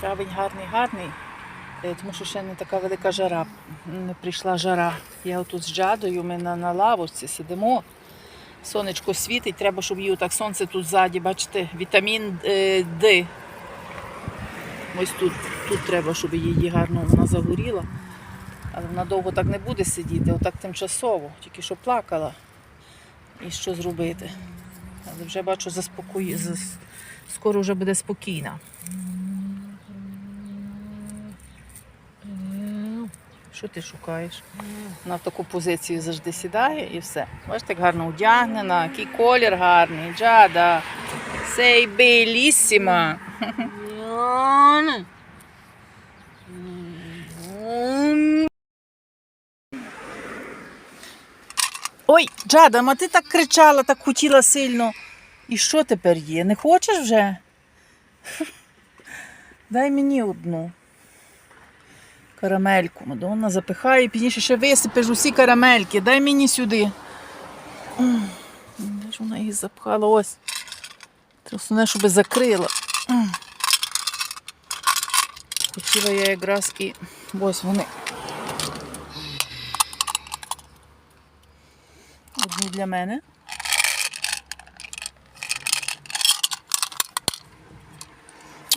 Травень гарний, гарний, е, тому що ще не така велика жара. Не прийшла жара. Я отут з Джадою, ми на, на лавочці сидимо. Сонечко світить, треба, щоб її так сонце тут ззаді, бачите, вітамін е, Д. Ось тут, тут треба, щоб її гарно вона загоріла. Але вона довго так не буде сидіти, отак тимчасово, тільки що плакала. І що зробити? Але вже бачу, заспокої... скоро вже буде спокійна. Що ти шукаєш? Вона в таку позицію завжди сідає і все. Бачите, як гарно одягнена, який колір гарний. Джада. Сей белісіма. Ой, Джада, ма ти так кричала, так хотіла сильно. І що тепер є? Не хочеш вже? Дай мені одну карамельку. Мадонна запихає і пізніше ще висипеш усі карамельки. Дай мені сюди. Де ж вона її запхала? Ось. Основне, щоб закрила. Хотіла я якраз і ось вони. Одні для мене.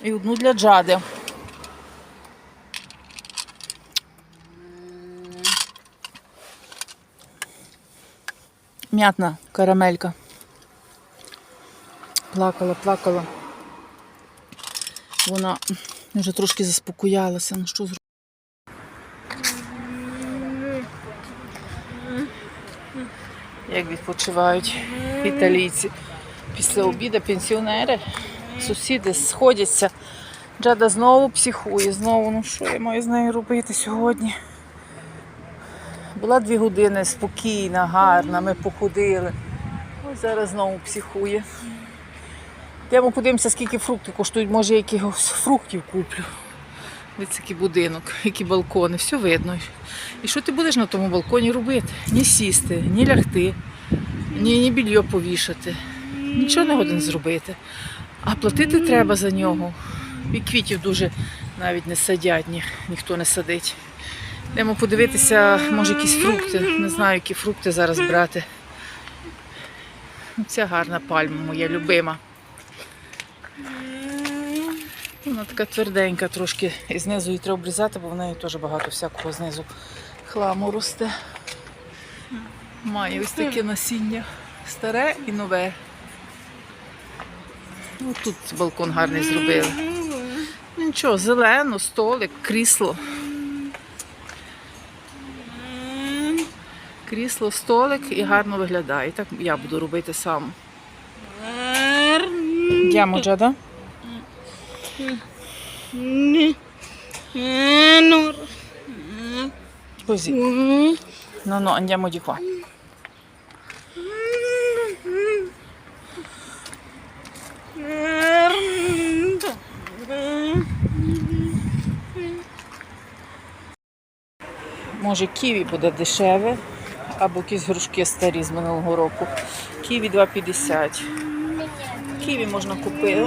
І одну для Джади. М'ятна карамелька. Плакала, плакала. Вона вже трошки заспокоялася. Ну що зробити? Як відпочивають італійці після обіду, пенсіонери, сусіди сходяться. Джада знову психує, знову, ну що я маю з нею робити сьогодні? Була дві години спокійна, гарна, ми походили. Ось зараз знову психує. Йдемо подивимося, скільки фруктів коштують, може якихось фруктів куплю. Ось який будинок, які балкони, все видно. І що ти будеш на тому балконі робити? Ні сісти, ні лягти, ні, ні більйо повішати. Нічого не годен зробити. А платити треба за нього. І квітів дуже навіть не садять, ні, ніхто не садить. Йдемо подивитися, може якісь фрукти. Не знаю, які фрукти зараз брати. Ця гарна пальма, моя любима. Вона така тверденька трошки. І знизу її треба обрізати, бо в неї теж багато всякого знизу хламу росте. Має ось таке насіння. Старе і нове. Ну, тут балкон гарний зробили. Нічого, зелено, столик, крісло. Крісло, столик і гарно виглядає. Так я буду робити сам. Йдемо, Джада. Così. No, no, andiamo di qua. Може, ківі буде дешеве, або якісь грушки старі з минулого року. Ківі 2,50. Ківі можна купити.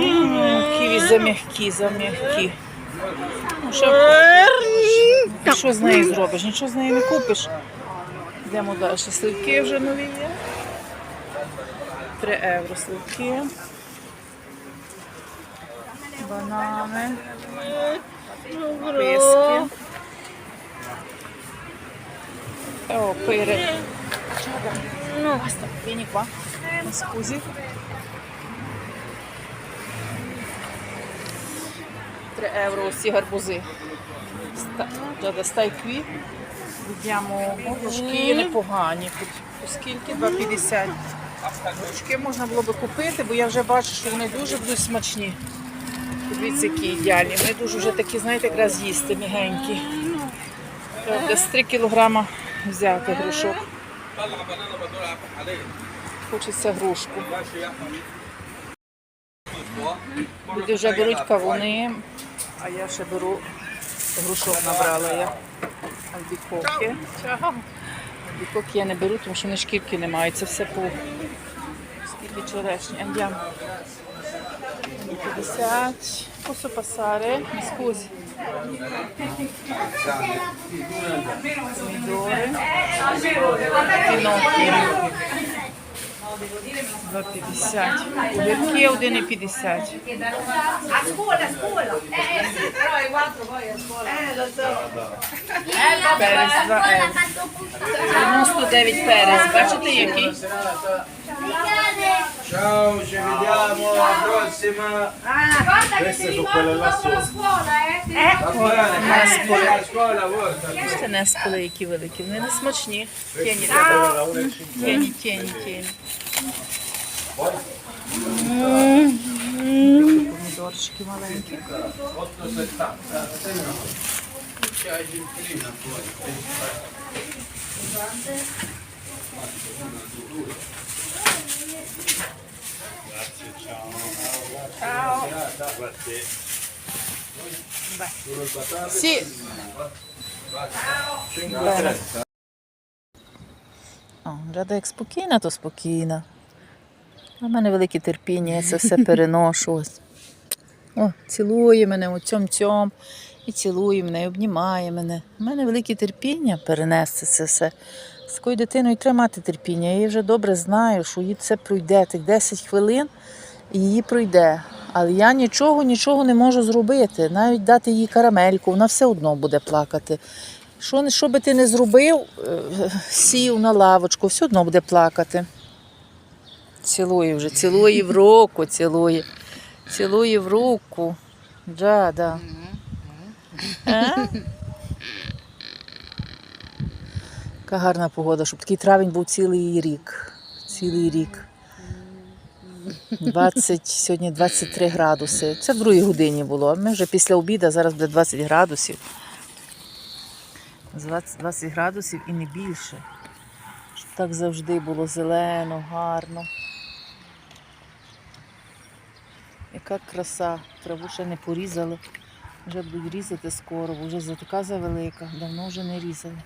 Ківі зам'які, зам'які. Ну, що, що з нею зробиш? Нічого з нею не купиш. Йдемо далі. Сливки вже нові є. 3 євро сливки. Банани. Писки. О. Basta, vieni qua. Mi scusi. 3 євро усі гарбузи. Ста- Giada, stai qui. Візьмемо горшки непогані. Оскільки 2,50. Горшки можна було би купити, бо я вже бачу, що вони дуже будуть смачні. Дивіться, які ідеальні. Вони дуже вже такі, знаєте, якраз їсти мігенькі. Десь 3 кілограма взяти грушок. Хочеться грушку. Люди вже беруть кавуни, а я ще беру грушок набрала я. Альбіковки. Альбіковки я не беру, тому що вони шкірки не мають. Це все по скільки черешні. Андям. 50. Posso passare? Lapidissati, é, perché o dene pidissati? A escola, a scuola! é, sì, però ai quattro poi a scuola. Eh lo so. Eh, Perez, va, eh. não, sto David Perez, baciati qui. Ciao. Ci vediamo alla prossima. Guarda che Queste ti sono ricordo là dopo la scuola, eh. Ti Va bene, Nespole. a scuola porta. Бачите, неспали, які великі. Вони не смачні. Тіні треба. Тіні, тіні, тіні. Помідорчики маленькі. 8,70. C'hai gentilina fuori. О, Рада як спокійна, то спокійна. У мене велике терпіння, я це все переношу. О, цілує мене у цьому цьому. І цілує мене, і обнімає мене. У мене велике терпіння перенести це все. З такою дитиною треба мати терпіння. Я її вже добре знаю, що їй це пройде. Тих 10 хвилин і її пройде. Але я нічого, нічого не можу зробити. Навіть дати їй карамельку, вона все одно буде плакати. Що, що би ти не зробив, е, сів на лавочку, все одно буде плакати. Цілує вже, цілує в руку, цілує. Цілує в руку. Джада. Яка гарна погода, щоб такий травень був цілий рік. Цілий рік. 20, сьогодні 23 градуси. Це в другій годині було. Ми вже після обіду, зараз буде 20 градусів. 20, 20 градусів і не більше. Щоб так завжди було зелено, гарно. Яка краса. Траву ще не порізали. Вже будуть різати скоро, бо вже така завелика. Давно вже не різали.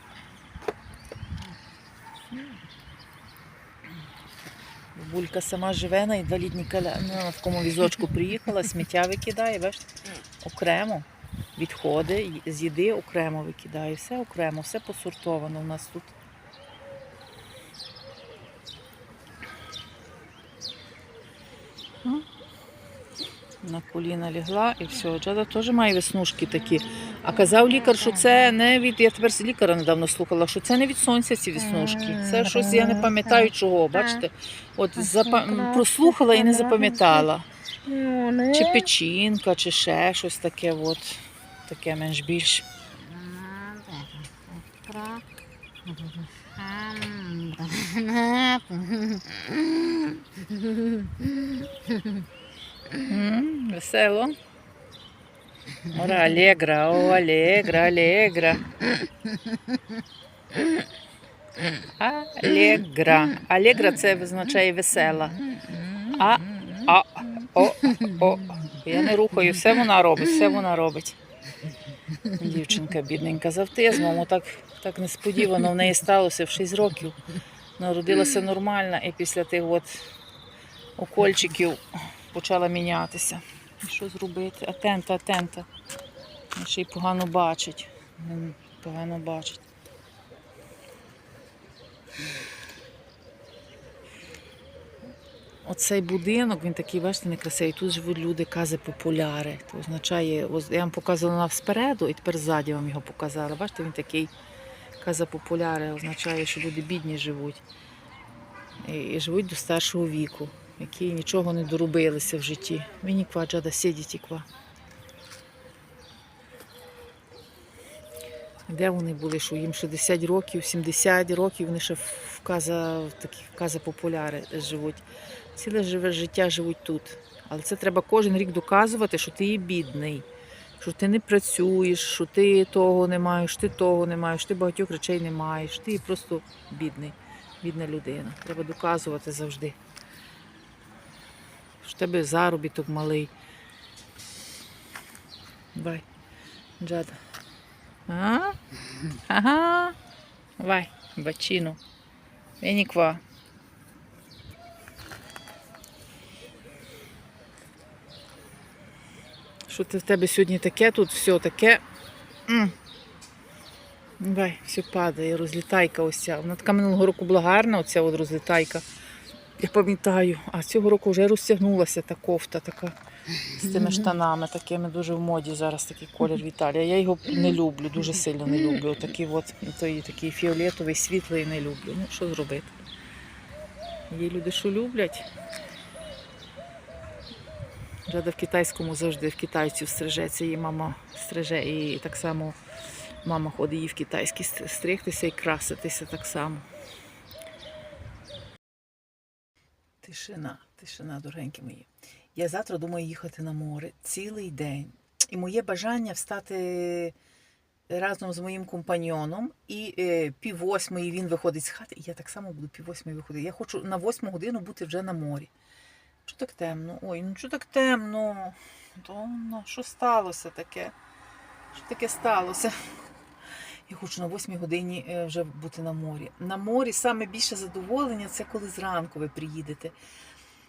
Булька сама живе на інвалідній коля... ну, в такому візочку приїхала, сміття викидає, бачите, окремо. Відходи з їди окремо викидає. Все окремо, все посортовано у нас тут. На коліна лягла і все. Джада теж має веснушки такі. А казав лікар, що це не від. Я тепер лікаря недавно слухала, що це не від сонця ці веснушки. Це щось, я не пам'ятаю чого, бачите? От запа... прослухала і не запам'ятала. Чи печінка, чи ще щось таке, от. таке менш більш. М, Весело. Ора, алегра, о, алегра, алегра. Алегра. Алегра це означає весела. А, а, о, о. Я не рухаю, все вона робить, все вона робить. Дівчинка бідненька з автизмом, так, так несподівано в неї сталося в 6 років. Народилася нормальна і після тих от укольчиків почала мінятися. Що зробити? Атента, атента. Ще й погано бачить. Погано бачить. Оцей будинок, він такий, бачите, некрасивий. Тут живуть люди, кази популяри. Це означає, я вам показувала спереду, і тепер ззаді вам його показала. Бачите, він такий каза популяри, означає, що люди бідні живуть. І живуть до старшого віку, які нічого не доробилися в житті. Вініква, джада, сидіть ква. Де вони були, що їм 60 років, 70 років, вони ще в каза, в таких каза популяри живуть. Ціле живе життя живуть тут. Але це треба кожен рік доказувати, що ти є бідний, що ти не працюєш, що ти того не маєш, ти того не маєш, ти багатьох речей не маєш, ти просто бідний, бідна людина. Треба доказувати завжди. В тебе заробіток малий. Giada. Ah? Ага. Vai, bacino. Vieni qua. Що в тебе сьогодні таке, тут все таке. М. Давай, все падає, розлітайка ось ця. Вона така минулого року була гарна, оця от розлітайка. Я пам'ятаю, а цього року вже розтягнулася та кофта така з тими штанами, такими дуже в моді зараз такий колір Віталія. Я його не люблю, дуже сильно не люблю. Отакий от, той такий фіолетовий, світлий не люблю. Ну, що зробити? Є люди, що люблять. Рада в китайському завжди в китайців стрижеться, її мама стриже, і так само мама ходить їй в китайський стригтися і краситися так само. Тишина, тишина, дорогенькі мої. Я завтра думаю їхати на море цілий день. І моє бажання встати разом з моїм компаньйоном, і е, пів восьмої він виходить з хати, і я так само буду пів восьмої виходити. Я хочу на восьму годину бути вже на морі. Що так темно? Ой, ну що так темно? То, ну, що сталося таке? Що таке сталося? Я хочу на восьмій годині е, вже бути на морі. На морі саме більше задоволення це коли зранку ви приїдете.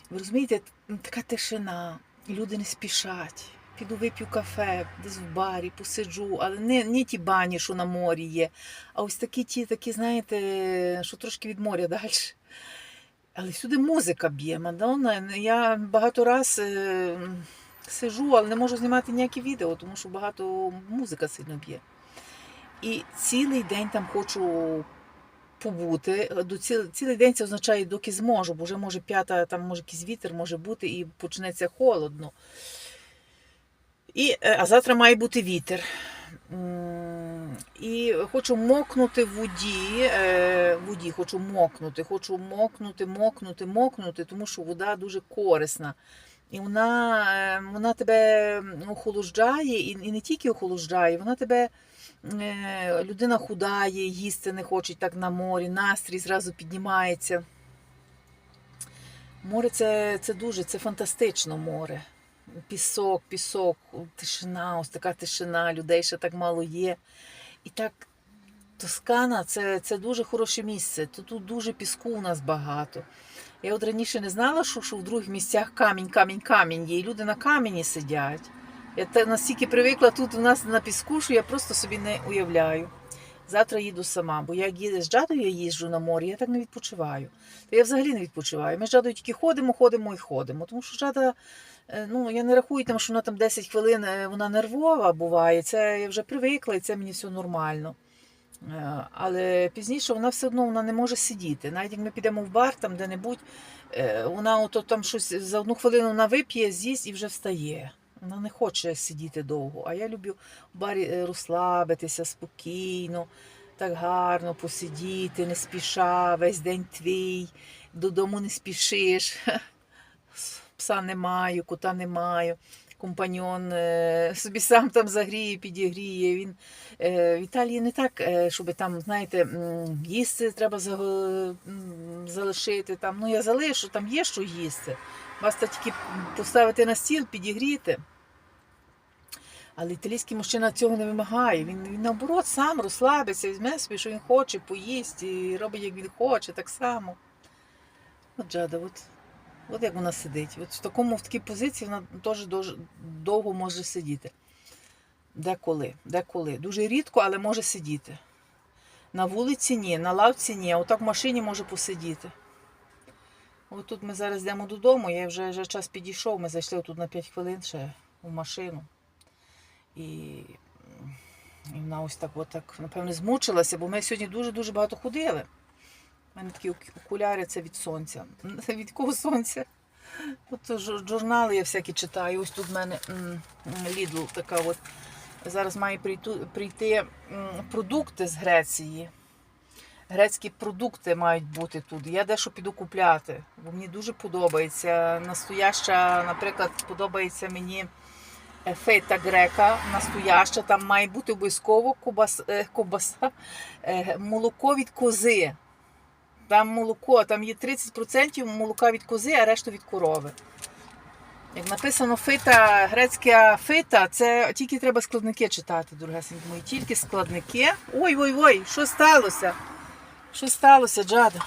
Ви розумієте, така тишина, люди не спішать. Піду вип'ю кафе, десь в барі, посиджу, але не, не ті бані, що на морі є, а ось такі ті, такі, знаєте, що трошки від моря далі. Але всюди музика б'є, Мадонна. Я багато раз е, сижу, але не можу знімати ніякі відео, тому що багато музика сильно б'є. І цілий день там хочу побути. Цілий день це означає, доки зможу, бо вже може п'ята, там може якийсь вітер може бути і почнеться холодно. І, е, а завтра має бути вітер. І хочу мокнути в воді, е, воді хочу мокнути, хочу мокнути, мокнути, мокнути, тому що вода дуже корисна. І вона, е, вона тебе охолоджає, і, не тільки охолоджає, вона тебе людина худає, їсти не хоче так на морі, настрій зразу піднімається. Море це, це дуже, це фантастично море. Пісок, пісок, тишина, ось така тишина, людей ще так мало є. І так, Тоскана це, це дуже хороше місце. Тут, тут дуже піску у нас багато. Я от раніше не знала, що, що в других місцях камінь, камінь, камінь є, і люди на камені сидять. Я настільки привикла тут у нас на піску, що я просто собі не уявляю. Завтра їду сама, бо як їде з Джадою, я їжджу на море, я так не відпочиваю. Та я взагалі не відпочиваю. Ми з Джадою тільки ходимо, ходимо і ходимо. Тому що Джада, е, ну я не рахую, там, що вона там 10 хвилин е, вона нервова буває. Це я вже привикла і це мені все нормально. Е, Але пізніше вона все одно вона не може сидіти. Навіть як ми підемо в бар там де-небудь, вона ото там щось за одну хвилину вона вип'є, з'їсть і вже встає. Вона не хоче сидіти довго. А я люблю в барі е, розслабитися спокійно, так гарно посидіти, не спіша, весь день твій, додому не спішиш. Пса не маю, кота не маю. Компаньон е, собі сам там загріє, підігріє. Він е, в Італії не так, щоб там, знаєте, їсти треба залишити. Там. Ну я залишу, там є що їсти. Вас тільки поставити на стіл, підігріти. Але італійський мужчина цього не вимагає. Він, він наоборот сам розслабиться, візьме собі, що він хоче, поїсть і робить, як він хоче, так само. От Джада, от, от як вона сидить. От в такому, в такій позиції вона теж довго може сидіти. Деколи, деколи. Дуже рідко, але може сидіти. На вулиці ні, на лавці ні, а отак в машині може посидіти. От тут ми зараз йдемо додому, я вже, вже час підійшов, ми зайшли тут на 5 хвилин ще в машину. І, і вона ось так, от так, напевно, змучилася, бо ми сьогодні дуже-дуже багато ходили. У мене такі окуляри це від сонця. Від кого сонця? От журнали я всякі читаю. Ось тут в мене м, така от. Зараз має прийти продукти з Греції. Грецькі продукти мають бути тут. Я дещо піду купляти, бо мені дуже подобається. Настояща, наприклад, подобається мені е, фета грека, настояща. Там має бути обов'язково е, кубаса, е, молоко від кози. Там молоко, там є 30% молока від кози, а решту від корови. Як написано фита, грецька фита, це тільки треба складники читати, дорогесенькі мої. Тільки складники. Ой-ой-ой, що сталося? Що сталося, Джада?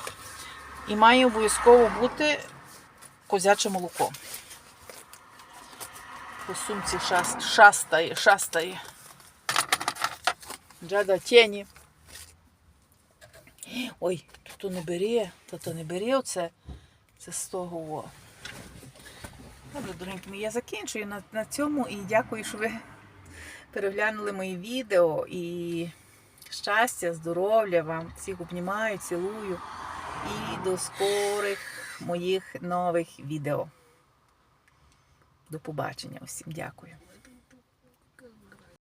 І має обов'язково бути козяче молоко. По сумці шас- шастає, шастає. Джада тіні. Ой, то не бери, то, не бери оце. Це з того. Добре, дорогенькі я закінчую на, на цьому і дякую, що ви переглянули мої відео. І щастя, здоров'я вам. Всіх обнімаю, цілую. І до скорих моїх нових відео. До побачення усім. Дякую.